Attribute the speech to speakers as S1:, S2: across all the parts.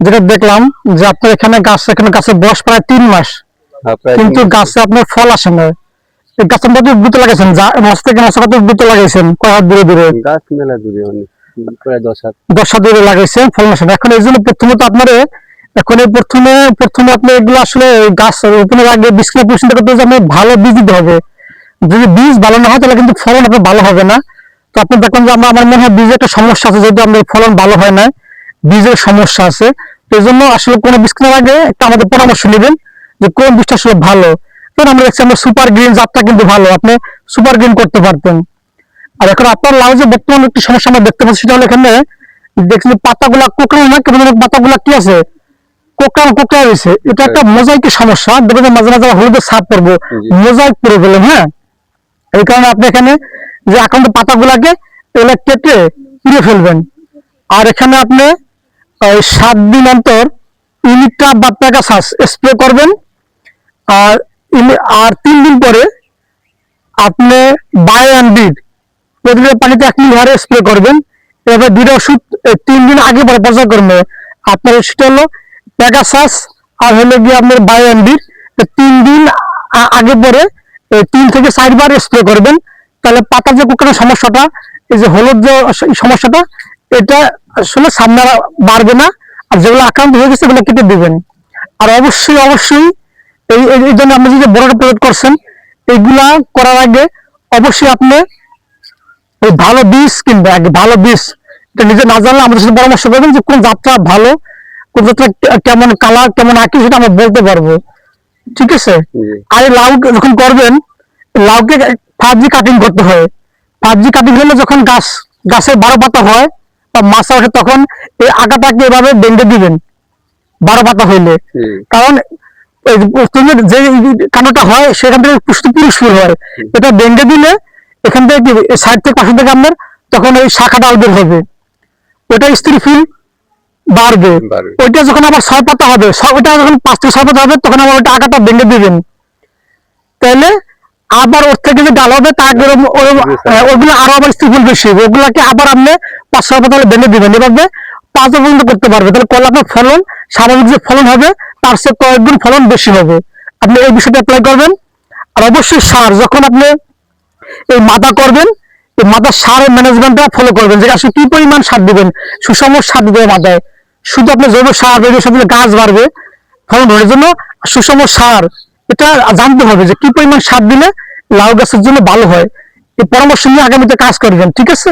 S1: যেটা দেখলাম যে আপনার এখানে গাছ এখানে গাছের বয়স প্রায় তিন মাস।
S2: হ্যাঁ,
S1: কিন্তু গাছে আপনার ফল আসে না গাছের মধ্যে লাগাইছেন থেকে কত লাগাইছেন? কয় হাত দূরে দূরে?
S2: গাছ মেলা দূরে দশ হাত।
S1: দূরে লাগাইছেন ফল আসে না এখন এই জন্য প্রথমত আপনার এখন এই প্রথমে প্রথমে আপনি এগুলো আসলে গাছ রোপণের আগে বীজ কিনে পরিষ্কার করতে আপনি ভালো বীজ দিতে হবে। যদি বীজ ভালো না হয় তাহলে কিন্তু ফলন আপনার ভালো হবে না। তো আপনি দেখবেন যে আমরা আমার মনে হয় বীজের একটা সমস্যা আছে যেহেতু আমাদের ফলন ভালো হয় না বীজের সমস্যা আছে। এই জন্য আসলে কোনো বীজ কেনার আগে একটা আমাদের পরামর্শ নেবেন যে কোন বীজটা আসলে ভালো। কারণ আমরা দেখছি আমরা সুপার গ্রিন জাতটা কিন্তু ভালো আপনি সুপার গ্রিন করতে পারতেন। আর এখন আপনার লাউ যে বর্তমানে একটি সমস্যা আমরা দেখতে পাচ্ছি সেটা হলো এখানে দেখছি পাতাগুলা কোকড়ানো না কেমন পাতাগুলা কি আছে? কোকড়ানো কোকড়া হয়েছে এটা একটা মোজাইকের সমস্যা। দেখবেন মাঝে মাঝে হলুদের ছাপ পড়ব। মোজাইক পড়ে গেলে হ্যাঁ? এই কারণে আপনি এখানে যে আক্রান্ত পাতাগুলাকে এগুলো কেটে পুড়ে ফেলবেন। আর এখানে আপনি সাত দিন অন্তর ইউনিটটা বা প্যাগাসাস স্প্রে করবেন। আর আর তিন দিন পরে আপনি বাই অ্যান্ড বিড প্রতিদিন পানিতে এক হারে স্প্রে করবেন। এবার দুইটা ওষুধ তিন দিন আগে পরে পর্যায়ক্রমে আপনার সেটা হলো প্যাগাসাস আর হলো গিয়ে আপনার বাই অ্যান্ড বিড তিন দিন আগে পরে তিন থেকে চারবার স্প্রে করবেন। তাহলে পাতা যে কুকানোর সমস্যাটা, এই যে হলুদ যে সমস্যাটা এটা আসলে সামনে বাড়বে না। আর যেগুলো আক্রান্ত হয়ে গেছে এগুলো কেটে দিবেন। আর অবশ্যই অবশ্যই এই এই- জন্য আপনি যে বড়টা প্রয়োগ করছেন এইগুলা করার আগে অবশ্যই আপনি ওই ভালো বীজ কিনবে আগে ভালো বীজ। এটা নিজে না জানলে আমাদের সাথে পরামর্শ করবেন যে কোন জাতটা ভালো কোন জাতটা কেমন কালার কেমন আঁকি সেটা আমরা বলতে পারব। ঠিক আছে? আর এই লাউ যখন করবেন লাউকে ফাইভ জি কাটিং করতে হয়। ফাইভ জি কাটিং হলে যখন গাছ গাছের বারো পাতা হয় বা মাছা ওঠে তখন এই আগাটাকে এভাবে বেঁধে দিবেন বারো পাতা হইলে। কারণ যে প্রথমে হয় সেখান থেকে পুষ্টি পুরুষ ফুল হয়। এটা বেঁধে দিলে এখান থেকে সাইড থেকে পাশে থেকে আপনার তখন ওই শাখাটা ওদের হবে। ওটা স্ত্রী ফুল বাড়বে। ওইটা যখন আবার ছয় পাতা হবে ওটা যখন পাঁচ থেকে ছয় পাতা হবে তখন আবার ওইটা আগাটা ভেঙে দিবেন। তাহলে আবার ওর থেকে যে ডাল হবে ওরম- হ্যাঁ, ওগুলো আরও আবার স্ত্রী ফুল বেশি হবে। ওগুলাকে আবার আপনি পাঁচ ছয় পাতা ভেঙে দিবেন। এভাবে পাঁচ পর্যন্ত করতে পারবে। তাহলে কলা আপনার ফলন স্বাভাবিক যে ফলন হবে তার সে কয়েকগুণ ফলন বেশি হবে। আপনি এই বিষয়টা অ্যাপ্লাই করবেন। আর অবশ্যই সার যখন আপনি এই মাথা করবেন এই মাথার সারের ম্যানেজমেন্টটা ফলো করবেন। যে আসলে কি পরিমাণ সার দিবেন? সুষম সার দিতে মাথায় শুধু আপনি জৈব সার সার দিলে গাছ বাড়বে ফলন ধরার জন্য সুষম সার এটা জানতে হবে যে কি পরিমাণ সার দিলে লাউ গাছের জন্য ভালো হয়। এই পরামর্শ নিয়ে আগামীতে কাজ করবেন ঠিক আছে?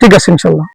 S1: ঠিক আছে ইনশাল্লাহ।